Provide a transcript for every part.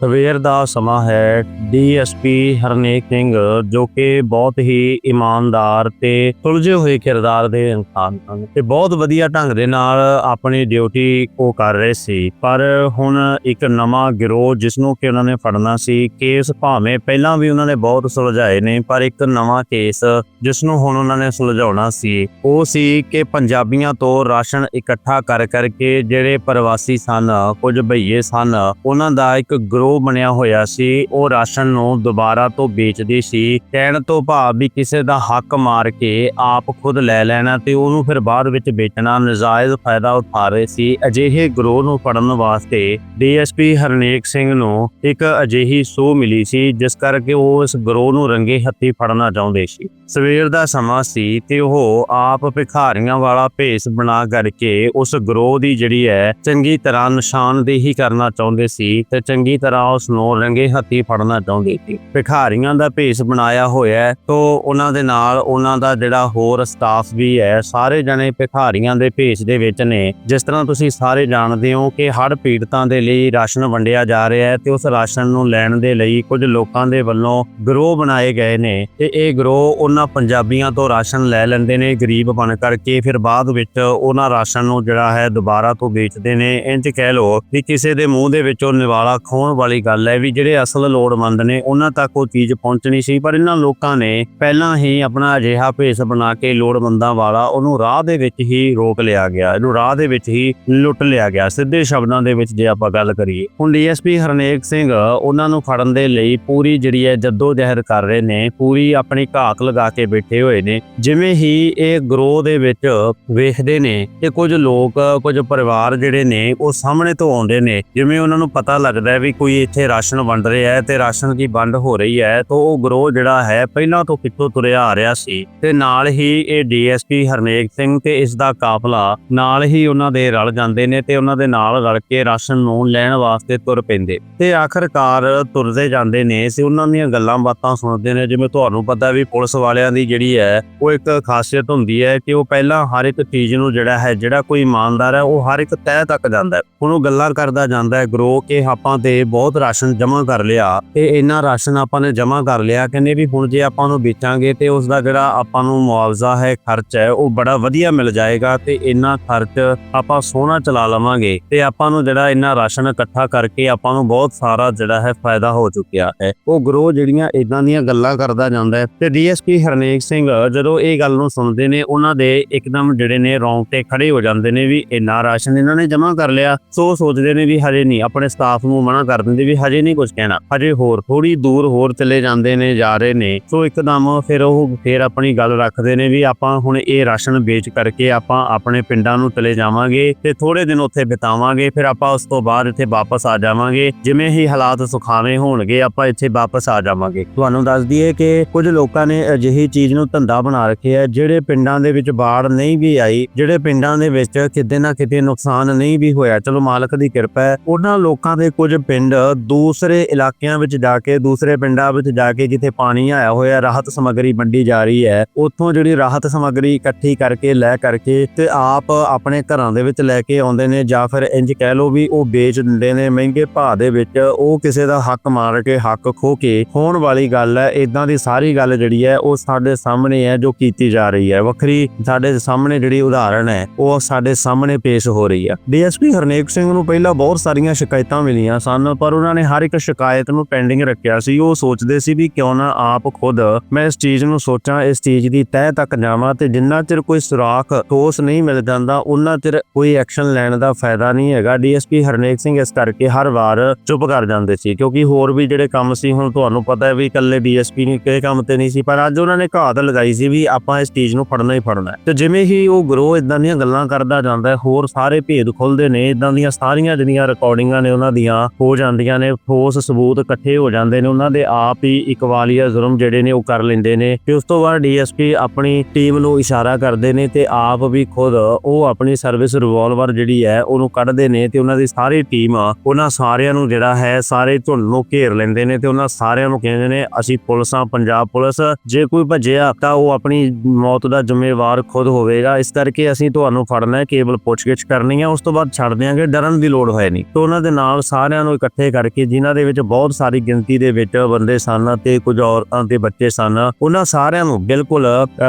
ਸਵੇਰ ਦਾ ਸਮਾਂ ਹੈ ਡੀਐਸਪੀ ਹਰਨੇਕ ਸਿੰਘ, ਜੋ ਕਿ ਬਹੁਤ ਹੀ ਇਮਾਨਦਾਰ ਤੇ ਸੁਲਝੇ ਹੋਏ ਕਿਰਦਾਰ ਦੇ ਇਨਸਾਨ ਹਨ ਤੇ ਬਹੁਤ ਵਧੀਆ ਢੰਗ ਦੇ ਨਾਲ ਆਪਣੀ ਡਿਊਟੀ ਉਹ ਕਰ ਰਹੇ ਸੀ। ਪਰ ਹੁਣ ਇੱਕ ਨਵਾਂ ਗਿਰੋਹ ਜਿਸ ਨੂੰ ਕਿ ਉਹਨਾਂ ਨੇ ਫੜਨਾ ਸੀ, ਕੇਸ ਭਾਵੇਂ ਪਹਿਲਾਂ ਵੀ ਉਹਨਾਂ ਨੇ ਬਹੁਤ ਸੁਲਝਾਏ ਨੇ, ਪਰ ਇੱਕ ਨਵਾਂ ਕੇਸ ਜਿਸ ਨੂੰ ਹੁਣ ਉਹਨਾਂ ਨੇ ਸੁਲਝਾਉਣਾ ਸੀ, ਉਹ ਸੀ ਕਿ ਪੰਜਾਬੀਆਂ ਤੋਂ ਰਾਸ਼ਨ ਇਕੱਠਾ ਕਰ ਕਰਕੇ ਜਿਹੜੇ ਪ੍ਰਵਾਸੀ ਸਨ, ਕੁਝ ਭਈਏ ਸਨ, ਉਹਨਾਂ ਦਾ ਇੱਕ ਗਰੋਹ ਬਣਿਆ ਹੋਇਆ ਸੀ, ਉਹ ਰਾਸ਼ਨ ਨੂੰ ਦੁਬਾਰਾ ਤੋਂ ਵੇਚਦੀ ਸੀ। ਕਹਿਣ ਤੋਂ ਭਾਵ ਵੀ ਕਿਸੇ ਦਾ ਹੱਕ ਮਾਰ ਕੇ ਆਪ ਖੁਦ ਲੈ ਲੈਣਾ ਤੇ ਉਹਨੂੰ ਫਿਰ ਬਾਅਦ ਵਿੱਚ ਵੇਚਣਾ ਨਜਾਇਜ਼ ਫਾਇਦਾ ਉਠਾ ਰਹੇ ਸੀ। ਅਜਿਹੇ ਗਰੋਹ ਨੂੰ ਫੜਨ ਵਾਸਤੇ ਡੀਐਸਪੀ ਹਰਨੇਕ ਸਿੰਘ ਨੂੰ ਇੱਕ ਅਜਿਹੀ ਸੂਹ ਮਿਲੀ ਸੀ, ਜਿਸ ਕਰਕੇ ਉਹ ਇਸ ਗਰੋਹ ਨੂੰ ਰੰਗੇ ਹੱਥੀ ਫੜਨਾ ਚਾਹੁੰਦੇ ਸੀ। ਸਵੇਰ ਦਾ ਸਮਾਂ ਸੀ ਤੇ ਉਹ ਆਪ ਭਿਖਾਰੀਆਂ ਵਾਲਾ ਭੇਸ ਬਣਾ ਕਰਕੇ ਉਸ ਗਰੋਹ ਦੀ ਜਿਹੜੀ ਹੈ, ਚੰਗੀ ਤਰ੍ਹਾਂ ਨਿਸ਼ਾਨਦੇਹੀ ਕਰਨਾ ਚਾਹੁੰਦੇ ਸੀ ਤੇ ਚੰਗੀ ਤਰ੍ਹਾਂ ਉਸ ਨੂੰ ਰੰਗੇ ਹੱਥੀ ਫੜਨਾ ਚਾਹੁੰਦੇ ਸੀ। ਭਿਖਾਰੀਆਂ ਦਾ ਭੇਸ ਬਣਾਇਆ ਹੋਇਆ ਹੈ, ਤੋਂ ਉਹਨਾਂ ਦੇ ਨਾਲ ਉਹਨਾਂ ਦਾ ਜਿਹੜਾ ਹੋਰ ਸਟਾਫ ਵੀ ਹੈ, ਸਾਰੇ ਜਣੇ ਭਿਖਾਰੀਆਂ ਦੇ ਭੇਸ ਦੇ ਵਿੱਚ ਨੇ। ਜਿਸ ਤਰ੍ਹਾਂ ਤੁਸੀਂ ਸਾਰੇ ਜਾਣਦੇ ਹੋ ਕਿ ਹੜ੍ਹ ਪੀੜਤਾਂ ਦੇ ਲਈ ਰਾਸ਼ਨ ਵੰਡਿਆ ਜਾ ਰਿਹਾ ਹੈ ਤੇ ਉਸ ਰਾਸ਼ਨ ਨੂੰ ਲੈਣ ਦੇ ਲਈ ਕੁਝ ਲੋਕਾਂ ਦੇ ਵੱਲੋਂ ਗਰੋਹ ਬਣਾਏ ਗਏ ਨੇ। ਤੇ ਇਹ ਗਰੋਹ ਉਹਨਾਂ ਪੰਜਾਬੀਆਂ ਤੋਂ ਰਾਸ਼ਨ ਲੈ ਲੈਂਦੇ ਨੇ, ਗਰੀਬ ਬਣ ਕਰਕੇ ਫਿਰ ਬਾਅਦ ਵਿੱਚ ਉਹਨਾਂ ਰਾਸ਼ਨ ਨੂੰ ਜਿਹੜਾ ਹੈ ਦੁਬਾਰਾ ਤੋਂ ਵੇਚਦੇ ਨੇ। ਇੰਜ ਕਹਿ ਲਓ ਕਿ ਕਿਸੇ ਦੇ ਮੂੰਹ ਦੇ ਵਿੱਚੋਂ ਨਿਵਾਲਾ ਖੋਣ ਵਾਲੀ ਗੱਲ ਹੈ ਵੀ ਜਿਹੜੇ ਅਸਲ ਲੋੜਵੰਦ ਨੇ, ਉਹਨਾਂ ਤੱਕ ਉਹ ਚੀਜ਼ ਪਹੁੰਚਣੀ ਸੀ, ਪਰ ਇਹਨਾਂ ਲੋਕਾਂ ਨੇ ਪਹਿਲਾਂ ਹੀ ਆਪਣਾ ਅਜਿਹਾ ਭੇਸ ਬਣਾ ਕੇ ਲੋੜਵੰਦਾਂ ਵਾਲਾ ਉਹਨੂੰ ਰਾਹ ਦੇ ਵਿੱਚ ਹੀ ਰੋਕ ਲਿਆ ਗਿਆ, ਇਹਨੂੰ ਰਾਹ ਦੇ ਵਿੱਚ ਹੀ ਲੁੱਟ ਲਿਆ ਗਿਆ। ਸਿੱਧੇ ਸ਼ਬਦਾਂ ਦੇ ਵਿੱਚ ਜੇ ਆਪਾਂ ਗੱਲ ਕਰੀਏ, ਹੁਣ ਡੀਐਸਪੀ ਹਰਨੇਕ ਸਿੰਘ ਉਹਨਾਂ ਨੂੰ ਫੜਨ ਦੇ ਲਈ ਪੂਰੀ ਜਿਹੜੀ ਹੈ ਜੱਦੋ ਜਹਿਦ ਕਰ ਰਹੇ ਨੇ, ਪੂਰੀ ਆਪਣੀ ਘਾਕ ਲਗਾ ਕੇ ਬੈਠੇ ਹੋਏ ਨੇ। ਜਿਵੇਂ ਹੀ ਇਹ ਗਰੋਹ ਦੇ ਵਿੱਚ ਵੇਖਦੇ ਨੇ ਤੇ ਕੁਝ ਲੋਕ, ਕੁਝ ਪਰਿਵਾਰ ਜਿਹੜੇ ਨੇ, ਉਹ ਸਾਹਮਣੇ ਤੋਂ ਆਉਂਦੇ ਨੇ, ਜਿਵੇਂ ਉਹਨਾਂ ਨੂੰ ਪਤਾ ਲੱਗਦਾ ਵੀ ਕੋਈ ਇੱਥੇ ਰਾਸ਼ਨ ਵੰਡ ਰਿਹਾ ਹੈ ਤੇ ਰਾਸ਼ਨ ਦੀ ਵੰਡ ਹੋ ਰਹੀ ਹੈ, ਤਾਂ ਉਹ ਗਰੋਹ ਜਿਹੜਾ ਹੈ ਪਹਿਲਾਂ ਤੋਂ ਕਿੱਥੋਂ ਤੁਰਿਆ ਆ ਰਿਹਾ ਸੀ ਤੇ ਨਾਲ ਹੀ ਇਹ ਡੀਐਸਪੀ ਹਰਨੇਕ ਸਿੰਘ ਤੇ ਇਸ ਦਾ ਕਾਫਲਾ ਨਾਲ ਹੀ ਉਹਨਾਂ ਦੇ ਰਲ ਜਾਂਦੇ ਨੇ ਤੇ ਉਹਨਾਂ ਦੇ ਨਾਲ ਰਲ ਕੇ ਰਾਸ਼ਨ ਨੂੰ ਲੈਣ ਵਾਸਤੇ ਤੁਰ ਪੈਂਦੇ। ਤੇ ਆਖਰਕਾਰ ਤੁਰਦੇ ਜਾਂਦੇ ਨੇ ਤੇ ਉਹਨਾਂ ਦੀਆਂ ਗੱਲਾਂ ਬਾਤਾਂ ਸੁਣਦੇ ਨੇ, ਜਿਵੇਂ ਤੁਹਾਨੂੰ ਪਤਾ ਵੀ ਪੁਲਿਸ ਵਾਲਿਆਂ ਦੀ ਜਿਹੜੀ ਹੈ, ਉਹ ਇੱਕ ਖਾਸੀਅਤ ਹੁੰਦੀ ਹੈ ਕਿ ਉਹ ਪਹਿਲਾਂ ਹਰ ਇੱਕ ਚੀਜ਼ ਨੂੰ ਜਿਹੜਾ ਹੈ, ਜਿਹੜਾ ਕੋਈ ਇਮਾਨਦਾਰ ਹੈ, ਉਹ ਹਰ ਇੱਕ ਤਹਿ ਤੱਕ ਜਾਂਦਾ ਹੈ। ਹੁਣ ਉਹ ਗੱਲਾਂ ਕਰਦਾ ਜਾਂਦਾ ਹੈ ਗਰੋ ਕੇ ਆਪਾਂ ਤੇ ਬਹੁਤ ਬਹੁਤ ਰਾਸ਼ਨ ਜਮ੍ਹਾਂ ਕਰ ਲਿਆ ਤੇ ਇੰਨਾ ਰਾਸ਼ਨ ਆਪਾਂ ਨੇ ਜਮ੍ਹਾਂ ਕਰ ਲਿਆ, ਕਹਿੰਦੇ ਵੀ ਹੁਣ ਜੇ ਆਪਾਂ ਨੂੰ ਵੇਚਾਂਗੇ ਤੇ ਉਸ ਦਾ ਜਿਹੜਾ ਆਪਾਂ ਨੂੰ ਮੁਆਵਜ਼ਾ ਹੈ, ਖਰਚ ਹੈ, ਉਹ ਬੜਾ ਵਧੀਆ ਮਿਲ ਜਾਏਗਾ ਤੇ ਇੰਨਾ ਖਰਚ ਆਪਾਂ ਸੋਹਣਾ ਚਲਾ ਲਵਾਂਗੇ ਤੇ ਆਪਾਂ ਨੂੰ ਜਿਹੜਾ ਇੰਨਾ ਰਾਸ਼ਨ ਇਕੱਠਾ ਕਰਕੇ ਆਪਾਂ ਨੂੰ ਬਹੁਤ ਸਾਰਾ ਜਿਹੜਾ ਹੈ ਫਾਇਦਾ ਹੋ ਚੁੱਕਿਆ ਹੈ। ਉਹ ਗਰੋ ਜਿਹੜੀਆਂ ਇਦਾਂ ਦੀਆਂ ਗੱਲਾਂ ਕਰਦਾ ਜਾਂਦਾ ਹੈ ਤੇ ਡੀਐਸਪੀ ਹਰਨੇਕ ਸਿੰਘ ਜਦੋਂ ਇਹ ਗੱਲ ਨੂੰ ਸੁਣਦੇ ਨੇ, ਉਹਨਾਂ ਦੇ ਇੱਕਦਮ ਜਿਹੜੇ ਨੇ ਰੌਂਗਟੇ ਖੜੇ ਹੋ ਜਾਂਦੇ ਨੇ ਵੀ ਇੰਨਾ ਰਾਸ਼ਨ ਇਹਨਾਂ ਨੇ ਜਮ੍ਹਾਂ ਕਰ ਲਿਆ। ਸੋ ਸੋਚਦੇ ਨੇ ਵੀ ਹਜੇ ਨਹੀਂ, ਆਪਣੇ ਸਟਾਫ ਨੂੰ ਮਨਾ ਕਰ ਦਿੰਦੇ ਵੀ ਹਜੇ ਨਹੀਂ ਕੁਝ ਕਹਿਣਾ। ਹਜੇ ਹੋਰ ਥੋੜੀ ਦੂਰ ਹੋਰ ਚਲੇ ਜਾਂਦੇ ਨੇ, ਜਾ ਰਹੇ ਨੇ। ਸੋ ਇੱਕਦਮ ਫਿਰ ਉਹ ਫਿਰ ਆਪਣੀ ਗੱਲ ਰੱਖਦੇ ਨੇ ਵੀ ਆਪਾਂ ਹੁਣ ਇਹ ਰਾਸ਼ਨ ਵੇਚ ਕਰਕੇ ਆਪਾਂ ਆਪਣੇ ਪਿੰਡਾਂ ਨੂੰ ਚਲੇ ਜਾਵਾਂਗੇ ਤੇ ਥੋੜੇ ਦਿਨ ਉੱਥੇ ਬਿਤਾਵਾਂਗੇ, ਫਿਰ ਆਪਾਂ ਉਸ ਤੋਂ ਬਾਅਦ ਇੱਥੇ ਵਾਪਸ ਆ ਜਾਵਾਂਗੇ। ਜਿਵੇਂ ਹੀ ਹਾਲਾਤ ਸੁਖਾਵੇਂ ਹੋਣਗੇ, ਆਪਾਂ ਇੱਥੇ ਵਾਪਸ ਆ ਜਾਵਾਂਗੇ। ਤੁਹਾਨੂੰ ਦੱਸ ਦਈਏ ਕਿ ਕੁਝ ਲੋਕਾਂ ਨੇ ਅਜਿਹੀ ਚੀਜ਼ ਨੂੰ ਧੰਦਾ ਬਣਾ ਰੱਖਿਆ ਜਿਹੜੇ ਪਿੰਡਾਂ ਦੇ ਵਿੱਚ ਬਾੜ ਨਹੀਂ ਵੀ ਆਈ, ਜਿਹੜੇ ਪਿੰਡਾਂ ਦੇ ਵਿੱਚ ਕਿਤੇ ਨਾ ਕਿਤੇ ਨੁਕਸਾਨ ਨਹੀਂ ਵੀ ਹੋਇਆ। ਚਲੋ ਮਾਲਕ ਦੀ ਕਿਰਪਾ ਹੈ, ਉਹਨਾਂ ਲੋਕਾਂ ਦੇ ਕੁਝ ਪਿੰਡ ਦੂਸਰੇ ਇਲਾਕਿਆਂ ਵਿੱਚ ਜਾ ਕੇ, ਦੂਸਰੇ ਪਿੰਡਾਂ ਵਿੱਚ ਜਾ ਕੇ ਜਿੱਥੇ ਪਾਣੀ ਆਇਆ ਹੋਇਆ, ਰਾਹਤ ਸਮੱਗਰੀ ਵੰਡੀ ਜਾ ਰਹੀ ਹੈ, ਉੱਥੋਂ ਜਿਹੜੀ ਰਾਹਤ ਸਮੱਗਰੀ ਇਕੱਠੀ ਕਰਕੇ ਲੈ ਕਰਕੇ ਤੇ ਆਪ ਆਪਣੇ ਘਰਾਂ ਦੇ ਵਿੱਚ ਲੈ ਕੇ ਆਉਂਦੇ ਨੇ ਜਾਂ ਫਿਰ ਇੰਜ ਕਹਿ ਲਓ ਵੀ ਉਹ ਵੇਚ ਦਿੰਦੇ ਨੇ, ਮਹਿੰਗੇ ਭਾਅ ਦੇ ਵਿੱਚ ਉਹ ਕਿਸੇ ਦਾ ਹੱਕ ਮਾਰ ਕੇ, ਹੱਕ ਖੋ ਕੇ, ਹੋਣ ਵਾਲੀ ਗੱਲ ਹੈ ਇਦਾਂ ਦੀ ਸਾਰੀ ਗੱਲ ਜਿਹੜੀ ਹੈ ਉਹ ਸਾਡੇ ਸਾਹਮਣੇ ਹੈ ਜੋ ਕੀਤੀ ਜਾ ਰਹੀ ਹੈ। ਵੱਖਰੀ ਸਾਡੇ ਸਾਹਮਣੇ ਜਿਹੜੀ ਉਦਾਹਰਣ ਹੈ, ਉਹ ਸਾਡੇ ਸਾਹਮਣੇ ਪੇਸ਼ ਹੋ ਰਹੀ ਹੈ। ਡੀਐਸਪੀ ਹਰਨੇਕ ਸਿੰਘ ਨੂੰ ਪਹਿਲਾਂ ਬਹੁਤ ਸਾਰੀਆਂ ਸ਼ਿਕਾਇਤਾਂ ਮਿਲੀਆਂ, ਸਨ ਪਰ ਉਹਨਾਂ ਨੇ ਹਰ ਇੱਕ ਸ਼ਿਕਾਇਤ ਨੂੰ ਪੈਂਡਿੰਗ ਰੱਖਿਆ ਸੀ। ਉਹ ਸੋਚਦੇ ਸੀ ਵੀ ਕਿਉਂ ਨਾ ਆਪ ਖੁਦ ਮੈਂ ਇਸ ਚੀਜ਼ ਨੂੰ ਸੋਚਾਂ, ਇਸ ਚੀਜ਼ ਦੀ ਤਹਿ ਤੱਕ ਜਾਵਾਂ ਤੇ ਜਿੰਨਾ ਚਿਰ ਕੋਈ ਸੁਰਾਖ, ਠੋਸ ਨਹੀਂ ਮਿਲ ਜਾਂਦਾ ਉਹਨਾਂ ਚਿਰ ਕੋਈ ਐਕਸ਼ਨ ਲੈਣ ਦਾ ਫਾਇਦਾ ਨਹੀਂ ਹੈਗਾ। ਡੀਐਸਪੀ ਹਰਨੇਕ ਸਿੰਘ ਇਸ ਕਰਕੇ ਹਰ ਵਾਰ ਚੁੱਪ ਕਰ ਜਾਂਦੇ ਸੀ ਕਿਉਂਕਿ ਹੋਰ ਵੀ ਜਿਹੜੇ ਕੰਮ ਸੀ, ਹੁਣ ਤੁਹਾਨੂੰ ਪਤਾ ਹੈ ਵੀ ਇਕੱਲੇ ਡੀਐਸਪੀ ਨੇ ਕਿਹੜੇ ਕੰਮ ਤੇ ਨਹੀਂ ਸੀ, ਪਰ ਅੱਜ ਉਹਨਾਂ ਨੇ ਘਾਤ ਲਗਾਈ ਸੀ ਵੀ ਆਪਾਂ ਇਸ ਚੀਜ਼ ਨੂੰ ਫੜਨਾ ਹੀ ਫੜਨਾ ਹੈ। ਤੇ ਜਿਵੇਂ ਹੀ ਉਹ ਗਰੋ ਇਦਾਂ ਦੀਆਂ ਗੱਲਾਂ ਕਰਦਾ ਜਾਂਦਾ ਹੈ, ਹੋਰ ਸਾਰੇ ਭੇਦ ਖੁੱਲਦੇ ਨੇ ਇਦਾਂ ਦੀਆਂ ਸਾਰੀਆਂ ਜਿਹੜੀਆਂ ਰਿਕਾਰਡਿੰਗਾਂ ਨੇ ਉਹਨਾਂ ਦੀਆਂ ਹੋ ਜਾਂਦੀਆਂ ਨੇ, ਠੋਸ ਸਬੂਤ ਇਕੱਠੇ ਹੋ ਜਾਂਦੇ ਨੇ, ਉਹਨਾਂ ਦੇ ਆਪ ਹੀ ਇਕਵਾਲੀਆ ਜ਼ੁਲਮ ਜਿਹੜੇ ਨੇ ਉਹ ਕਰ ਲੈਂਦੇ ਨੇ। ਤੇ ਉਸ ਤੋਂ ਬਾਅਦ ਡੀਐਸਪੀ ਆਪਣੀ ਟੀਮ ਨੂੰ ਇਸ਼ਾਰਾ ਕਰਦੇ ਨੇ ਤੇ ਆਪ ਵੀ ਖੁਦ ਉਹ ਆਪਣੀ ਸਰਵਿਸ ਰਿਵਾਲਵਰ ਜਿਹੜੀ ਹੈ, ਉਹਨੂੰ ਕੱਢਦੇ ਨੇ ਤੇ ਉਹਨਾਂ ਦੀ ਸਾਰੀ ਟੀਮ ਉਹਨਾਂ ਸਾਰਿਆਂ ਨੂੰ ਜਿਹੜਾ ਹੈ, ਸਾਰੇ ਝੁੰਡ ਨੂੰ ਘੇਰ ਲੈਂਦੇ ਨੇ ਤੇ ਉਹਨਾਂ ਸਾਰਿਆਂ ਨੂੰ ਕਹਿੰਦੇ ਨੇ, ਅਸੀਂ ਪੁਲਿਸਾਂ ਪੰਜਾਬ ਪੁਲਿਸ, ਜੇ ਕੋਈ ਭੱਜਿਆ ਤਾਂ ਉਹ ਆਪਣੀ ਮੌਤ ਦਾ ਜ਼ਿੰਮੇਵਾਰ ਖੁਦ ਹੋਵੇਗਾ, ਇਸ ਕਰਕੇ ਅਸੀਂ ਤੁਹਾਨੂੰ ਫੜਨਾ ਹੈ, ਕੇਵਲ ਪੁੱਛਗਿੱਛ ਕਰਨੀ ਹੈ, ਉਸ ਤੋਂ ਬਾਅਦ ਛੱਡ ਦਿਆਂਗੇ, ਡਰਨ ਦੀ ਲੋੜ ਹੋਏ ਨਹੀਂ। ਤੇ ਉਹਨਾਂ ਦੇ ਨਾਲ ਸਾਰਿਆਂ ਨੂੰ ਇਕੱਠੇ ਇਕੱਠੇ ਕਰਕੇ ਜਿਨ੍ਹਾਂ ਦੇ ਵਿੱਚ ਬਹੁਤ ਸਾਰੀ ਗਿਣਤੀ ਦੇ ਵਿੱਚ ਬੰਦੇ ਸਨ ਤੇ ਕੁਝ ਔਰਤਾਂ ਤੇ ਬੱਚੇ ਸਨ ਉਹਨਾਂ ਸਾਰਿਆਂ ਨੂੰ ਬਿਲਕੁਲ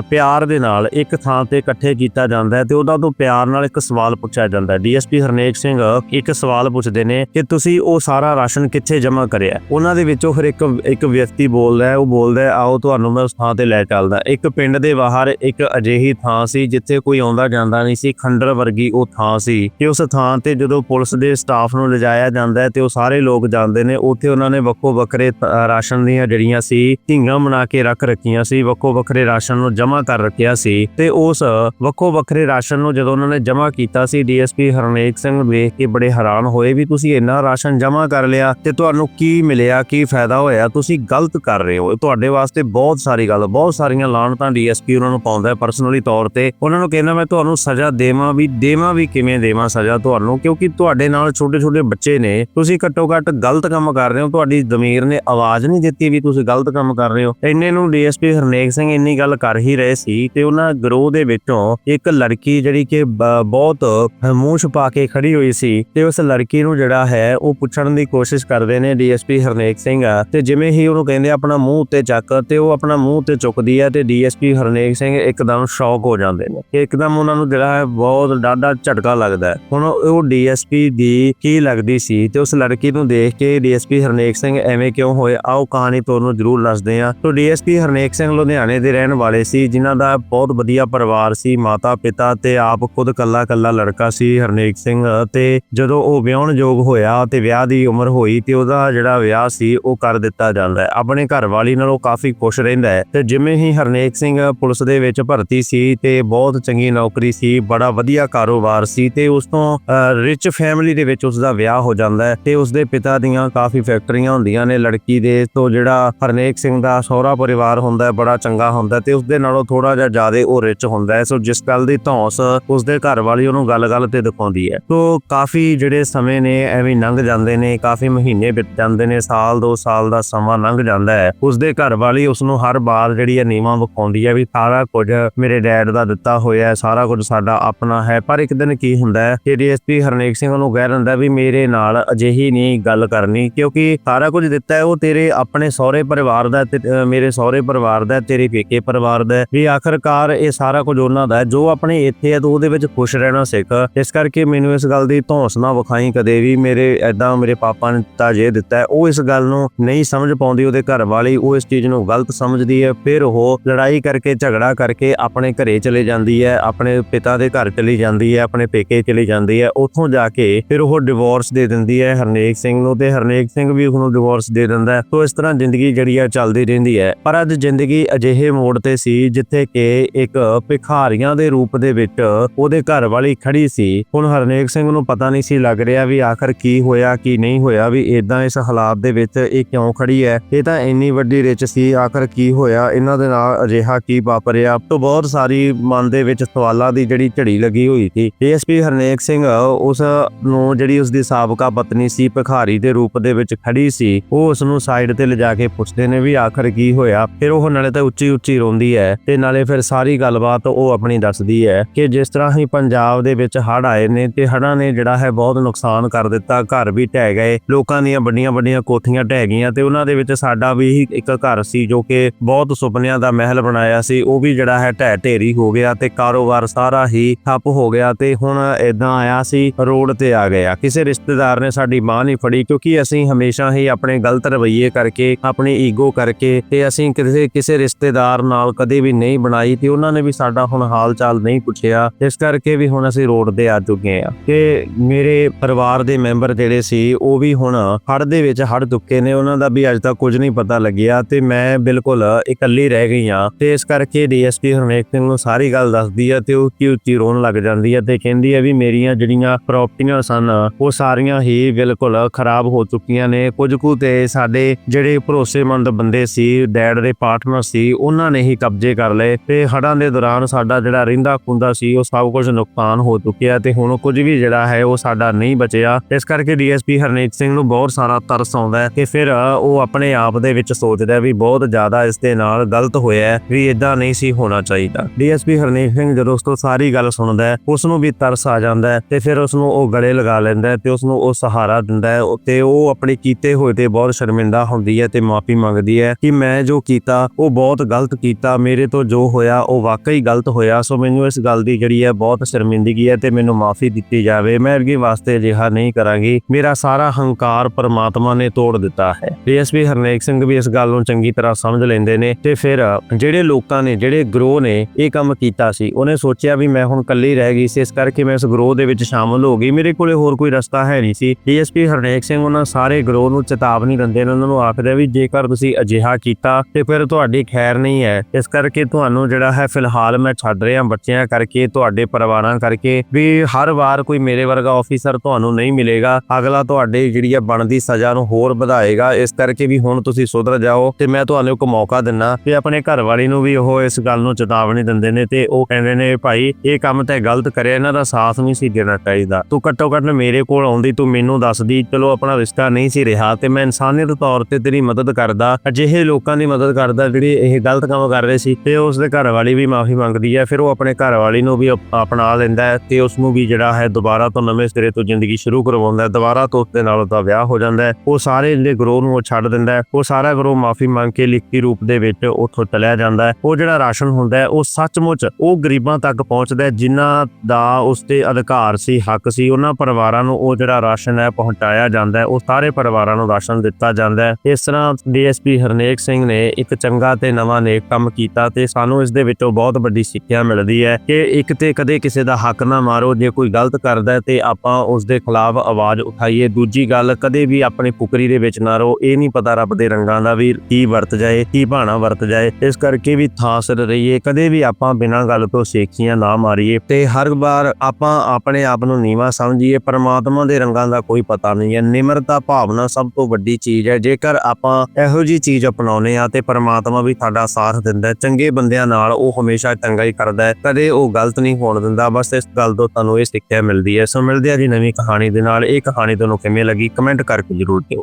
ਪਿਆਰ ਦੇ ਨਾਲ ਇੱਕ ਥਾਂ ਤੇ ਇਕੱਠੇ ਕੀਤਾ ਜਾਂਦਾ ਹੈ ਤੇ ਉਹਨਾਂ ਤੋਂ ਪਿਆਰ ਨਾਲ ਇੱਕ ਸਵਾਲ ਪੁੱਛਿਆ ਜਾਂਦਾ ਹੈ। ਡੀਐਸਪੀ ਹਰਨੇਕ ਸਿੰਘ ਇੱਕ ਸਵਾਲ ਪੁੱਛਦੇ ਨੇ ਕਿ ਤੁਸੀਂ ਉਹ ਸਾਰਾ ਰਾਸ਼ਨ ਕਿੱਥੇ ਜਮ੍ਹਾਂ ਕਰਿਆ? ਉਹਨਾਂ ਦੇ ਵਿੱਚੋਂ ਫਿਰ ਇੱਕ ਇੱਕ ਵਿਅਕਤੀ ਬੋਲਦਾ ਹੈ ਉਹ ਬੋਲਦਾ ਹੈ, ਆਓ ਤੁਹਾਨੂੰ ਮੈਂ ਉਸ ਥਾਂ ਤੇ ਲੈ ਚੱਲਦਾ। ਇੱਕ ਪਿੰਡ ਦੇ ਬਾਹਰ ਇੱਕ ਅਜਿਹੀ ਥਾਂ ਸੀ ਜਿੱਥੇ ਕੋਈ ਆਉਂਦਾ ਜਾਂਦਾ ਨਹੀਂ ਸੀ ਖੰਡਰ ਵਰਗੀ ਉਹ ਥਾਂ ਸੀ ਤੇ ਉਸ ਥਾਂ ਤੇ ਜਦੋਂ ਪੁਲਿਸ ਦੇ ਸਟਾਫ ਨੂੰ ਲਿਜਾਇਆ ਜਾਂਦਾ ਹੈ ਤੇ ਉਹ ਸਾਰੇ ਲੋਕ ਜਾਂਦੇ ਨੇ, ਉੱਥੇ ਉਹਨਾਂ ਨੇ ਵੱਖੋ ਵੱਖਰੇ ਰਾਸ਼ਨ ਦੀਆਂ ਜਿਹੜੀਆਂ ਸੀ ਢੀਂਗਾਂ ਬਣਾ ਕੇ ਰੱਖ ਰੱਖੀਆਂ ਸੀ, ਵੱਖੋ ਵੱਖਰੇ ਰਾਸ਼ਨ ਨੂੰ ਜਮ੍ਹਾਂ ਕਰ ਰੱਖਿਆ ਸੀ ਤੇ ਉਸ ਵੱਖੋ ਵੱਖਰੇ ਰਾਸ਼ਨ ਨੂੰ ਜਦੋਂ ਉਹਨਾਂ ਨੇ ਜਮ੍ਹਾਂ ਕੀਤਾ ਸੀ ਡੀਐਸਪੀ ਹਰਨੇਕ ਸਿੰਘ ਵੇਖ ਕੇ ਬੜੇ ਹੈਰਾਨ ਹੋਏ ਵੀ ਤੁਸੀਂ ਇੰਨਾ ਰਾਸ਼ਨ ਜਮ੍ਹਾਂ ਕਰ ਲਿਆ ਤੇ ਤੁਹਾਨੂੰ ਕੀ ਮਿਲਿਆ, ਕੀ ਫਾਇਦਾ ਹੋਇਆ, ਤੁਸੀਂ ਗਲਤ ਕਰ ਰਹੇ ਹੋ। ਤੁਹਾਡੇ ਵਾਸਤੇ ਬਹੁਤ ਸਾਰੀ ਗੱਲ, ਬਹੁਤ ਸਾਰੀਆਂ ਲਾਹਣਤਾਂ ਡੀਐਸਪੀ ਉਹਨਾਂ ਨੂੰ ਪਾਉਂਦਾ ਹੈ ਪਰਸਨਲੀ ਤੌਰ ਤੇ। ਉਹਨਾਂ ਨੂੰ ਕਹਿੰਦਾ, ਮੈਂ ਤੁਹਾਨੂੰ ਸਜ਼ਾ ਦੇਵਾਂ ਵੀ ਦੇਵਾਂ ਵੀ ਕਿਵੇਂ ਦੇਵਾਂ ਸਜ਼ਾ ਤੁਹਾਨੂੰ? ਕਿਉਂਕਿ ਤੁਹਾਡੇ ਨਾਲ ਛੋਟੇ ਛੋਟੇ ਬੱਚੇ ਨੇ, ਤੁਸੀਂ ਘੱਟੋ ਘੱਟ ਗਲਤ ਕੰਮ ਕਰ ਰਹੇ ਹੋ, ਤੁਹਾਡੀ ਜ਼ਮੀਰ ਨੇ ਆਵਾਜ਼ ਨਹੀਂ ਦਿੱਤੀ ਵੀ ਤੁਸੀਂ ਗਲਤ ਕੰਮ ਕਰ ਰਹੇ ਹੋ। ਇੰਨੇ ਨੂੰ ਡੀਐਸਪੀ ਹਰਨੇਕ ਸਿੰਘ ਇੰਨੀ ਗੱਲ ਕਰ ਹੀ ਰਹੇ ਸੀ ਤੇ ਉਹਨਾਂ ਗਰੋਹ ਦੇ ਵਿੱਚੋਂ ਇੱਕ ਲੜਕੀ ਜਿਹੜੀ ਕਿ ਬਹੁਤ ਮੂੰਹ ਛੁਪਾ ਕੇ ਖੜੀ ਹੋਈ ਸੀ ਤੇ ਉਸ ਲੜਕੀ ਨੂੰ ਜਿਹੜਾ ਹੈ ਉਹ ਪੁੱਛਣ ਦੀ ਕੋਸ਼ਿਸ਼ ਕਰਦੇ ਨੇ ਡੀਐਸਪੀ ਹਰਨੇਕ ਸਿੰਘ। ਤੇ ਜਿਵੇਂ ਹੀ ਉਹਨੂੰ ਕਹਿੰਦੇ ਆਪਣਾ ਮੂੰਹ ਉੱਤੇ ਚੱਕ ਤੇ ਉਹ ਆਪਣਾ ਮੂੰਹ ਉੱਤੇ ਚੁੱਕਦੀ ਹੈ ਤੇ ਡੀਐਸਪੀ ਹਰਨੇਕ ਸਿੰਘ ਇੱਕਦਮ ਸ਼ੌਕ ਹੋ ਜਾਂਦੇ ਨੇ। ਕਿ ਇੱਕਦਮ ਉਹਨਾਂ ਨੂੰ ਜਿਹੜਾ ਹੈ ਬਹੁਤ ਡਾਢਾ ਝਟਕਾ ਲੱਗਦਾ ਹੈ। ਹੁਣ ਉਹ ਡੀਐਸਪੀ ਦੀ ਕੀ ਲੱਗਦੀ ਸੀ ਤੇ ਉਸ ਲੜਕੀ ਨੂੰ ਦੇਖ ਕੇ ਡੀਐਸਪੀ ਹਰਨੇਕ ਸਿੰਘ ਐਵੇਂ ਕਿਉਂ ਹੋਏ? ਆਓ ਕਹਾਣੀ ਤੁਹਾਨੂੰ ਜ਼ਰੂਰ ਦੱਸਦੇ ਹਾਂ। ਤੋਂ ਡੀਐਸਪੀ ਹਰਨੇਕ ਸਿੰਘ ਲੁਧਿਆਣੇ ਦੇ ਰਹਿਣ ਵਾਲੇ ਸੀ, ਜਿਨ੍ਹਾਂ ਦਾ ਬਹੁਤ ਵਧੀਆ ਪਰਿਵਾਰ ਸੀ ਮਾਤਾ ਪਿਤਾ ਤੇ ਆਪ ਖੁਦ ਕੱਲਾ ਕੱਲਾ ਲੜਕਾ ਸੀ ਹਰਨੇਕ ਸਿੰਘ ਤੇ ਜਦੋਂ ਉਹ ਵਿਆਹਣ ਯੋਗ ਹੋਇਆ ਤੇ ਵਿਆਹ ਦੀ ਉਮਰ ਹੋਈ ਤੇ ਉਹਦਾ ਜਿਹੜਾ ਵਿਆਹ ਸੀ, ਉਹ ਕਰ ਦਿੱਤਾ ਜਾਂਦਾ ਹੈ। ਆਪਣੇ ਘਰ ਵਾਲੀ ਨਾਲ ਉਹ ਕਾਫੀ ਖੁਸ਼ ਰਹਿੰਦਾ ਹੈ ਤੇ ਜਿਵੇਂ ਹੀ ਹਰਨੇਕ ਸਿੰਘ ਪੁਲਿਸ ਦੇ ਵਿੱਚ ਭਰਤੀ ਸੀ ਤੇ ਬਹੁਤ ਚੰਗੀ ਨੌਕਰੀ ਸੀ, ਬੜਾ ਵਧੀਆ ਕਾਰੋਬਾਰ ਸੀ ਤੇ ਉਸ ਤੋਂ ਰਿਚ ਫੈਮਿਲੀ ਦੇ ਵਿੱਚ ਉਸ ਦਾ ਵਿਆਹ ਹੋ ਜਾਂਦਾ ਹੈ ਤੇ ਉਸ ਦੇ ਪਿਤਾ ਦੀਆਂ ਕਾਫੀ ਫੈਕਟਰੀਆਂ ਹੁੰਦੀਆਂ ਨੇ, ਲੜਕੀ ਦੇ ਤੋਂ ਜਿਹੜਾ ਹਰਨੇਕ ਸਿੰਘ ਦਾ ਸਹੁਰਾ ਪਰਿਵਾਰ ਹੁੰਦਾ ਹੈ, ਬੜਾ ਚੰਗਾ ਹੁੰਦਾ ਤੇ ਉਸ ਦੇ ਨਾਲੋਂ ਥੋੜਾ ਜਿਹਾ ਜ਼ਿਆਦਾ ਉਹ ਰਿਚ ਹੁੰਦਾ ਹੈ। ਸੋ ਜਿਸ ਗੱਲ ਦੀ ਧੌਂਸ ਉਸ ਦੇ ਘਰ ਵਾਲੀ ਉਹਨੂੰ ਗੱਲ-ਗੱਲ ਤੇ ਦਿਖਾਉਂਦੀ ਹੈ। ਸੋ ਕਾਫੀ ਜਿਹੜੇ ਸਮੇਂ ਨੇ, ਐਵੇਂ ਲੰਘ ਜਾਂਦੇ ਨੇ, ਕਾਫੀ ਮਹੀਨੇ ਬੀਤ ਜਾਂਦੇ ਨੇ, ਸਾਲ ਦੋ ਸਾਲ ਦਾ ਸਮਾਂ ਲੰਘ ਜਾਂਦਾ ਹੈ। ਉਸ ਦੇ ਘਰ ਵਾਲੀ ਉਸ ਨੂੰ ਹਰ ਵਾਰ ਜਿਹੜੀ ਹੈ ਨੀਵਾਂ ਵਿਖਾਉਂਦੀ ਹੈ ਵੀ ਸਾਰਾ ਕੁਝ ਮੇਰੇ ਡੈਡ ਦਾ ਦਿੱਤਾ ਹੋਇਆ ਹੈ, ਸਾਰਾ ਕੁਝ ਸਾਡਾ ਆਪਣਾ ਹੈ। ਪਰ ਇੱਕ ਦਿਨ ਕੀ ਹੁੰਦਾ ਹੈ, ਕਿ ਡੀਐਸਪੀ ਹਰਨੇਕ ਸਿੰਘ ਨੂੰ ਕਹਿ ਦਿੰਦਾ ਵੀ ਮੇਰੇ ਨਾਲ ਅਜਿਹੀ ਨਹੀਂ ਗੱਲ ਕਰਨੀ, ਕਿਉਂਕਿ ਸਾਰਾ ਕੁਝ ਦਿੱਤਾ ਹੈ, ਉਹ ਤੇਰੇ ਆਪਣੇ ਸਹੁਰੇ ਪਰਿਵਾਰ ਦਾ ਤੇ ਮੇਰੇ ਸਹੁਰੇ ਪਰਿਵਾਰ ਦਾ ਤੇਰੇ ਪੇਕੇ ਪਰਿਵਾਰ ਦਾ ਵੀ ਆਖਰਕਾਰ ਇਹ ਸਾਰਾ ਕੁਝ ਉਹਨਾਂ ਦਾ ਜੋ ਆਪਣੇ ਇੱਥੇ ਹੈ, ਤੂੰ ਉਹਦੇ ਵਿੱਚ ਖੁਸ਼ ਰਹਿਣਾ ਸਿੱਖ। ਇਸ ਕਰਕੇ ਮੈਨੂੰ ਇਸ ਗੱਲ ਦੀ ਧੌਂਸ ਨਾ ਵਿਖਾਈ ਕਦੇ ਵੀ, ਮੇਰੇ ਐਦਾਂ ਮੇਰੇ ਪਾਪਾ ਨੇ ਤਾਂ ਜੇ ਦਿੱਤਾ ਉਹ ਇਸ ਗੱਲ ਨੂੰ ਨਹੀਂ ਸਮਝ ਪਾਉਂਦੀ, ਉਹਦੇ ਘਰ ਵਾਲੀ, ਉਹ ਇਸ ਚੀਜ਼ ਨੂੰ ਗਲਤ ਸਮਝਦੀ ਹੈ, ਫਿਰ ਉਹ ਲੜਾਈ ਕਰਕੇ, ਝਗੜਾ ਕਰਕੇ ਆਪਣੇ ਘਰੇ ਚਲੇ ਜਾਂਦੀ ਹੈ, ਆਪਣੇ ਪਿਤਾ ਦੇ ਘਰ ਚਲੀ ਜਾਂਦੀ ਹੈ, ਆਪਣੇ ਪੇਕੇ ਚਲੀ ਜਾਂਦੀ ਹੈ, ਉੱਥੋਂ ਜਾ ਕੇ ਫਿਰ ਉਹ ਡਿਵੋਰਸ ਦੇ ਦਿੰਦੀ ਹੈ, ਹਰਨੇਕ ਸਿੰਘ ਨੂੰ ਤੇ ਹਰਨੇਕ ਸਿੰਘ ਵੀ ਉਹਨੂੰ ਡਿਵੋਰਸ ਦੇ ਦਿੰਦਾ ਹੈ। ਇਸ ਤਰ੍ਹਾਂ ਜ਼ਿੰਦਗੀ ਜਿਹੜੀ ਆ ਚੱਲਦੀ ਰਹਿੰਦੀ ਹੈ। ਪਰ ਅੱਜ ਜ਼ਿੰਦਗੀ ਅਜਿਹੇ ਮੋੜ ਤੇ ਸੀ ਜਿੱਥੇ ਕਿ ਇੱਕ ਭਿਖਾਰੀਆਂ ਦੇ ਰੂਪ ਦੇ ਵਿੱਚ ਉਹਦੇ ਘਰ ਵਾਲੀ ਖੜੀ ਸੀ। ਹੁਣ ਹਰਨੇਕ ਸਿੰਘ ਨੂੰ ਪਤਾ ਨਹੀਂ ਸੀ ਲੱਗ ਰਿਹਾ ਵੀ ਆਖਰ ਕੀ ਹੋਇਆ, ਕੀ ਨਹੀਂ ਹੋਇਆ, ਵੀ ਇਦਾਂ ਇਸ ਹਾਲਾਤ ਦੇ ਵਿੱਚ ਇਹ ਕਿਉਂ ਖੜੀ ਹੈ। ਇਹ ਤਾਂ ਇੰਨੀ ਵੱਡੀ ਰਿਚ ਸੀ, ਆਖਰ ਕੀ ਹੋਇਆ, ਇਹਨਾਂ ਦੇ ਨਾਲ ਅਜਿਹਾ ਕੀ ਵਾਪਰਿਆ? ਤੋਂ ਬਹੁਤ ਸਾਰੀ ਮਨ ਦੇ ਵਿੱਚ ਸਵਾਲਾਂ ਦੀ ਜਿਹੜੀ ਝੜੀ ਲੱਗੀ ਹੋਈ ਸੀ। ਡੀਐਸਪੀ ਹਰਨੇਕ ਸਿੰਘ ਉਸ ਨੂੰ ਜਿਹੜੀ ਉਸ ਦੀ ਸਾਬਕਾ ਪਤਨੀ ਸੀ, ਭਿਖਾਰੀ ਦੇ ਰੂਪ ਦੇ ਵਿੱਚ ਖੜੀ ਸੀ। ਉਹ ਉਸ ਨੂੰ ਸਾਈਡ ਤੇ ਲਿਜਾ ਕੇ ਪੁੱਛਦੇ ਨੇ ਵੀ ਆਖਰ ਕੀ ਹੋਇਆ? ਫਿਰ ਉਹ ਨਾਲੇ ਤਾਂ ਉੱਚੀ ਉੱਚੀ ਰੋਂਦੀ ਹੈ ਤੇ ਨਾਲੇ ਫਿਰ ਸਾਰੀ ਗੱਲਬਾਤ ਉਹ ਆਪਣੀ ਦੱਸਦੀ ਹੈ ਕਿ ਜਿਸ ਤਰ੍ਹਾਂ ਹੀ ਪੰਜਾਬ ਦੇ ਵਿੱਚ ਹੜ੍ਹ ਆਏ ਨੇ ਤੇ ਹੜ੍ਹਾਂ ਨੇ ਜਿਹੜਾ ਹੈ ਬਹੁਤ ਨੁਕਸਾਨ ਕਰ ਦਿੱਤਾ, ਘਰ ਵੀ ਢਹਿ ਗਏ, ਲੋਕਾਂ ਦੀਆਂ ਵੱਡੀਆਂ ਵੱਡੀਆਂ ਕੋਠੀਆਂ ਢਹਿ ਗਈਆਂ ਤੇ ਉਹਨਾਂ ਦੇ ਵਿੱਚ ਸਾਡਾ ਵੀ ਇੱਕ ਘਰ ਸੀ ਜੋ ਕਿ ਬਹੁਤ ਸੁਪਨਿਆਂ ਦਾ ਮਹਿਲ ਬਣਾਇਆ ਸੀ, ਉਹ ਵੀ ਜਿਹੜਾ ਹੈ ਢਹਿ ਢੇਰੀ ਹੋ ਗਿਆ ਤੇ ਕਾਰੋਬਾਰ ਸਾਰਾ ਹੀ ਠੱਪ ਹੋ ਗਿਆ ਤੇ ਹੁਣ ਇਦਾਂ ਆਇਆ ਸੀ, ਰੋਡ ਤੇ ਆ ਗਿਆ। ਕਿਸੇ ਰਿਸ਼ਤੇਦਾਰ ਨੇ ਸਾਡੀ ਮਾਂ ਨਹੀਂ ਫੜੀ ਕਿਉਂਕਿ ਅਸੀਂ ਹਮੇਸ਼ਾ ਹੀ ਆਪਣੇ ਗਲਤ ਰਵੱਈਏ ਕਰਕੇ, ਆਪਣੇ ਈਗੋ ਕਰਕੇ ਤੇ ਅਸੀਂ ਕਿਸੇ ਕਿਸੇ ਰਿਸ਼ਤੇਦਾਰ ਨਾਲ ਕਦੇ ਵੀ ਨਹੀਂ ਬਣਾਈ ਤੇ ਉਹਨਾਂ ਨੇ ਵੀ ਸਾਡਾ ਹੁਣ ਹਾਲ ਚਾਲ ਨਹੀਂ ਪੁੱਛਿਆ। ਇਸ ਕਰਕੇ ਵੀ ਹੁਣ ਅਸੀਂ ਰੋਡ ਤੇ ਆ ਚੁੱਕੇ ਆ ਕਿ ਮੇਰੇ ਪਰਿਵਾਰ ਦੇ ਮੈਂਬਰ ਜਿਹੜੇ ਸੀ, ਉਹ ਵੀ ਹੁਣ ਹੜ ਦੇ ਵਿੱਚ ਹੜ ਚੁੱਕੇ ਨੇ। ਉਹਨਾਂ ਦਾ ਵੀ ਅੱਜ ਤੱਕ ਕੁਝ ਨਹੀਂ ਪਤਾ ਲੱਗਿਆ ਤੇ ਮੈਂ ਬਿਲਕੁਲ ਇਕੱਲੀ ਰਹਿ ਗਈ ਆ ਤੇ ਇਸ ਕਰਕੇ ਡੀਐਸਪੀ ਹਰਨੇਕ ਸਿੰਘ ਨੂੰ ਸਾਰੀ ਗੱਲ ਦੱਸਦੀ ਆ ਤੇ ਉਹ ਉੱਚੀ ਉੱਚੀ ਰੋਣ ਲੱਗ ਜਾਂਦੀ ਆ ਤੇ ਕਹਿੰਦੀ ਆ ਵੀ ਮੇਰੀਆਂ ਜਿਹੜੀਆਂ ਪ੍ਰਾਪਰਟੀਆਂ ਸਨ, ਉਹ ਸਾਰੀਆਂ ਹੀ ਬਿਲਕੁਲ ਖਰਾਬ ਹੋ ਚੁੱਕੀਆਂ ਨੇ। ਕੁਝ ਕੁ ਤੇ ਸਾਡੇ ਜਿਹੜੇ ਭਰੋਸੇਮੰਦ ਬੰਦੇ ਸੀ, ਡੈਡ ਦੇ ਪਾਰਟਨਰ ਸੀ, ਉਹਨਾਂ ਨੇ ਹੀ ਕਬਜ਼ੇ ਕਰ ਲਏ। ਤੇ ਹੜਾਂ ਦੇ ਦੌਰਾਨ ਸਾਡਾ ਜਿਹੜਾ ਰਹਿੰਦਾ ਖੁੰਦਾ ਸੀ, ਉਹ ਸਭ ਕੁਝ ਨੁਕਸਾਨ ਹੋ ਚੁੱਕਿਆ ਤੇ ਹੁਣ ਕੁਝ ਵੀ ਜਿਹੜਾ ਹੈ, ਉਹ ਸਾਡਾ ਨਹੀਂ ਬਚਿਆ। ਇਸ ਕਰਕੇ ਡੀਐਸਪੀ ਹਰਨੀਤ ਸਿੰਘ ਨੂੰ ਬਹੁਤ ਸਾਰਾ ਤਰਸ ਆਉਂਦਾ ਹੈ ਤੇ ਫਿਰ ਉਹ ਆਪਣੇ ਆਪ ਦੇ ਵਿੱਚ ਸੋਚਦਾ ਵੀ ਬਹੁਤ ਜ਼ਿਆਦਾ ਇਸ ਦੇ ਨਾਲ ਗਲਤ ਹੋਇਆ ਵੀ ਇਦਾਂ ਨਹੀਂ ਸੀ ਹੋਣਾ ਚਾਹੀਦਾ। ਡੀਐਸਪੀ ਹਰਨੀਤ ਸਿੰਘ ਜਦੋਂ ਉਸ ਤੋਂ ਸਾਰੀ ਗੱਲ ਸੁਣਦਾ ਹੈ, ਉਸ ਨੂੰ ਵੀ ਤਰਸ ਆ ਜਾਂਦਾ ਹੈ ਤੇ ਫਿਰ ਉਸ ਨੂੰ ਉਹ ਗਲੇ ਲਗਾ ਲੈਂਦਾ ਹੈ ਤੇ ਉਸ ਨੂੰ ਉਹ ਸਹਾਰਾ ਦਿੰਦਾ ਹੈ ਤੇ ਉਹ ਆਪਣੇ ਕੀਤੇ ਹੋਏ ਤੇ ਬਹੁਤ ਸ਼ਰਮਿੰਦਾ ਹੁੰਦੀ ਹੈ ਤੇ ਮਾਫੀ ਮੰਗਦੀ ਹੈ ਕਿ ਮੈਂ ਜੋ ਕੀਤਾ, ਉਹ ਬਹੁਤ ਗਲਤ ਕੀਤਾ, ਮੇਰੇ ਤੋਂ ਜੋ ਹੋਇਆ, ਉਹ ਵਾਕਈ ਗਲਤ ਹੋਇਆ। ਸੋ ਮੈਨੂੰ ਇਸ ਗੱਲ ਦੀ ਜਿਹੜੀ ਹੈ ਬਹੁਤ ਸ਼ਰਮਿੰਦਗੀ ਹੈ ਤੇ ਮੈਨੂੰ ਮਾਫੀ ਦਿੱਤੀ ਜਾਵੇ। ਮੈਂ ਅੱਗੇ ਵਾਸਤੇ ਅਜਿਹਾ ਨਹੀਂ ਕਰਾਂਗੀ। ਮੇਰਾ ਸਾਰਾ ਹੰਕਾਰ ਪਰਮਾਤਮਾ ਨੇ ਤੋੜ ਦਿੱਤਾ ਹੈ। ਡੀਐਸਪੀ ਹਰਨੇਕ ਸਿੰਘ ਵੀ ਇਸ ਗੱਲ ਨੂੰ ਚੰਗੀ ਤਰ੍ਹਾਂ ਸਮਝ ਲੈਂਦੇ ਨੇ ਤੇ ਫਿਰ ਜਿਹੜੇ ਲੋਕਾਂ ਨੇ, ਜਿਹੜੇ ਗਰੋਹ ਨੇ ਇਹ ਕੰਮ ਕੀਤਾ ਸੀ, ਉਹਨੇ ਸੋਚਿਆ ਵੀ ਮੈਂ ਹੁਣ ਇਕੱਲੀ ਰਹਿ ਗਈ ਸੀ, ਇਸ ਕਰਕੇ ਮੈਂ ਇਸ ਗਰੋਹ ਦੇ ਵਿੱਚ ਸ਼ਾਮਲ ਹੋ ਗਈ। ਮੇਰੇ ਕੋਲੇ ਹੋਰ ਕੋਈ ਰਸਤਾ ਹੈ ਨਹੀਂ ਸੀ। ਡੀਐਸਪੀ ਹਰਨੇਕ ਸਿੰਘ, ਉਹਨਾਂ ਸਾਰੇ ਗਰੋਹ ਨੂੰ ਚੇਤਾਵਨੀ ਦਿੰਦੇ ਨੇ, ਉਹਨਾਂ ਨੂੰ ਆਖਦੇ ਵੀ ਜੇਕਰ ਤੁਸੀਂ ਅਜਿਹਾ ਕੀਤਾ, ਤੇ ਫਿਰ ਤੁਹਾਡੀ ਖੈਰ ਨਹੀਂ ਹੈ। ਇਸ ਕਰਕੇ ਤੁਹਾਨੂੰ ਜਿਹੜਾ ਹੈ, ਫਿਲਹਾਲ ਮੈਂ ਛੱਡ ਰਿਹਾ ਬੱਚਿਆਂ ਕਰਕੇ, ਤੁਹਾਡੇ ਪਰਿਵਾਰਾਂ ਕਰਕੇ ਵੀ ਹਰ ਵਾਰ ਕੋਈ ਮੇਰੇ ਵਰਗਾ ਆਫੀਸਰ ਤੁਹਾਨੂੰ ਨਹੀਂ ਮਿਲੇਗਾ। ਅਗਲਾ ਤੁਹਾਡੇ ਜਿਹੜੀ ਹੈ, ਬਣਦੀ ਸਜ਼ਾ ਨੂੰ ਹੋਰ ਵਧਾਏਗਾ। ਇਸ ਕਰਕੇ ਵੀ ਹੁਣ ਤੁਸੀਂ ਸੁਧਰ ਜਾਓ, ਤੇ ਮੈਂ ਤੁਹਾਨੂੰ ਇੱਕ ਮੌਕਾ ਦਿੰਨਾ ਤੇ ਆਪਣੇ ਘਰ ਵਾਲੀ ਨੂੰ ਵੀ ਉਹ ਇਸ ਗੱਲ ਨੂੰ ਚੇਤਾਵਨੀ ਦਿੰਦੇ ਨੇ, ਤੇ ਉਹ ਕਹਿੰਦੇ ਨੇ, ਭਾਈ, ਇਹ ਕੰਮ ਤੇ ਗਲਤ ਕਰਿਆ, ਇਹਨਾਂ ਦਾ ਸਾਥ ਨਹੀਂ ਸੀ ਦੇਣਾ ਚਾਹੀਦਾ। ਤੂੰ ਘੱਟੋ ਘੱਟ ਮੇਰੇ ਕੋਲ ਆਉਂਦੀ, ਤੂੰ ਮੈਨੂੰ ਦੱਸਦੀ, ਚਲੋ ਆਪਣਾ ਰਿਸ਼ਤਾ ਨਹੀਂ ਸੀ ਰਿਹਾ ਤੇ ਮੈਂ ਇਨਸਾਨੀਅਤ ਤੌਰ ਤੇ ਤੇਰੀ ਮਦਦ ਕਰਦਾ, ਅਜਿਹੇ ਲੋਕਾਂ ਦੀ ਮਦਦ ਕਰਦਾ ਜਿਹੜੇ ਇਹ ਗਲਤ ਕੰਮ ਕਰ ਰਹੇ ਸੀ ਤੇ ਉਸ ਦੇ ਘਰ ਵਾਲੀ ਵੀ ਮਾਫੀ ਮੰਗਦੀ ਹੈ, ਫਿਰ ਉਹ ਆਪਣੇ ਘਰ ਵਾਲੀ ਨੂੰ ਵੀ ਅਪ- ਅਪਣਾ ਲੈਂਦਾ ਹੈ ਤੇ ਉਸ ਨੂੰ ਵੀ ਜਿਹੜਾ ਹੈ ਦੁਬਾਰਾ ਤੋਂ ਨਵੇਂ ਸਿਰੇ ਤੋਂ ਜ਼ਿੰਦਗੀ ਸ਼ੁਰੂ ਕਰਵਾਉਂਦਾ ਹੈ, ਦੁਬਾਰਾ ਤੋਂ ਉਸ ਦੇ ਨਾਲ ਉਹਦਾ ਵਿਆਹ ਹੋ ਜਾਂਦਾ ਹੈ, ਉਹ ਸਾਰੇ ਜਿਹੜੇ ਗਰੋਹ ਨੂੰ ਉਹ ਛੱਡ ਦਿੰਦਾ ਹੈ, ਉਹ ਸਾਰਾ ਗਰੋਹ ਮਾਫੀ ਮੰਗ ਕੇ ਲਿਖਤੀ ਰੂਪ ਦੇ ਵਿੱਚ ਉੱਥੋਂ ਚਲਿਆ ਜਾਂਦਾ ਹੈ, ਉਹ ਜਿਹੜਾ ਰਾਸ਼ਨ ਹੁੰਦਾ ਹੈ ਉਹ ਸੱਚਮੁੱਚ ਉਹ ਗਰੀਬਾਂ ਤੱਕ ਪਹੁੰਚਦਾ ਹੈ, ਜਿਨ੍ਹਾਂ ਦਾ ਉਸ ਤੇ ਅਧਿਕਾਰ ਸੀ, ਹੱਕ ਸੀ, ਉਹਨਾਂ ਪਰਿਵਾਰਾਂ ਨੂੰ ਉਹ ਜਿਹੜਾ ਰਾਸ਼ਨ ਹੈ ਪਹੁੰਚਾਇਆ ਜਾਂਦਾ ਹੈ, ਉਹ ਸਾਰੇ ਪਰਿਵਾਰਾਂ ਨੂੰ ਰਾਸ਼ਨ ਦਿੱਤਾ ਜਾਂਦਾ ਹੈ। ਇਸ ਤਰ੍ਹਾਂ ਡੀਐਸਪੀ ਹਰਨੇਕ ਸਿੰਘ ਨੇ ਇੱਕ ਚੰਗਾ ਤੇ ਨਵਾਂ ਨੇਕ ਕੰਮ ਕੀਤਾ ਤੇ ਸਾਨੂੰ ਇਸ ਦੇ ਵਿੱਚੋਂ ਬਹੁਤ ਵੱਡੀ ਸਿੱਖਿਆ ਮਿਲਦੀ ਹੈ ਕਿ ਇੱਕ ਤੇ ਕਦੇ ਕਿਸੇ ਦਾ ਹੱਕ ਨਾ ਮਾਰੋ, ਜੇ ਕੋਈ ਗਲਤ ਕਰਦਾ ਹੈ ਤੇ ਆਪਾਂ ਉਸ ਦੇ ਖਿਲਾਫ ਆਵਾਜ਼ ਉਠਾਈਏ। ਦੂਜੀ ਗੱਲ, ਕਦੇ ਵੀ ਆਪਣੀ ਫੁਕਰੀ ਦੇ ਵਿੱਚ ਨਾ ਰਹੋ, ਇਹ ਨਹੀਂ ਪਤਾ ਰੱਬ ਦੇ ਰੰਗਾਂ ਦਾ ਵੀ ਕੀ ਵਰਤ ਜਾਏ, ਕੀ ਭਾਣਾ ਵਰਤ ਜਾਏ। ਇਸ ਕਰਕੇ ਵੀ ਥਾਂ ਸਿਰ ਰਹੀਏ, ਕਦੇ ਵੀ ਆਪਾਂ ਬਿਨਾਂ ਗੱਲ ਤੋਂ ਸੇਖੀਆਂ ਨਾ ਮਾਰੀਏ ਤੇ ਹਰ ਵਾਰ ਆਪਾਂ ਆਪਣੇ ਆਪ ਨੂੰ ਨੀਵਾ ਸਮਝੀਏ। ਪਰਮਾਤਮਾ ਦੇ ਰੰਗਾਂ ਦਾ ਕੋਈ ਪਤਾ ਨਹੀਂ ਹੈ। ਨਿਮਰਤਾ ਭਾਵਨਾ ਸਭ ਤੋਂ ਵੱਡੀ ਚੀਜ਼ ਹੈ। ਜੇਕਰ ਆਪਾਂ ਇਹੋ ਜੀ ਚੀਜ਼ ਅਪਣਾਉਨੇ ਆ ਤੇ ਪਰਮਾਤਮਾ ਵੀ ਸਾਡਾ ਸਾਥ ਦਿੰਦਾ ਹੈ, ਚੰਗੇ ਬੰਦਿਆਂ ਨਾਲ ਉਹ ਹਮੇਸ਼ਾ ਚੰਗਾ ਹੀ ਕਰਦਾ ਹੈ। ਕਦੇ ਉਹ ਗਲਤ ਨਹੀਂ ਹੋਣ ਦਿੰਦਾ। ਬਸ ਇਸ ਗੱਲ ਤੋਂ ਤੁਹਾਨੂੰ ਇਹ ਸਿੱਖਿਆ ਮਿਲਦੀ ਹੈ। ਸੋ ਮਿਲਦੇ ਆ ਜੀ ਨਵੀਂ ਕਹਾਣੀ ਦੇ ਨਾਲ। ਇਹ ਕਹਾਣੀ ਤੁਹਾਨੂੰ ਕਿਵੇਂ ਲੱਗੀ? ਕਮੈਂਟ ਕਰਕੇ ਜਰੂਰ ਦਿਓ।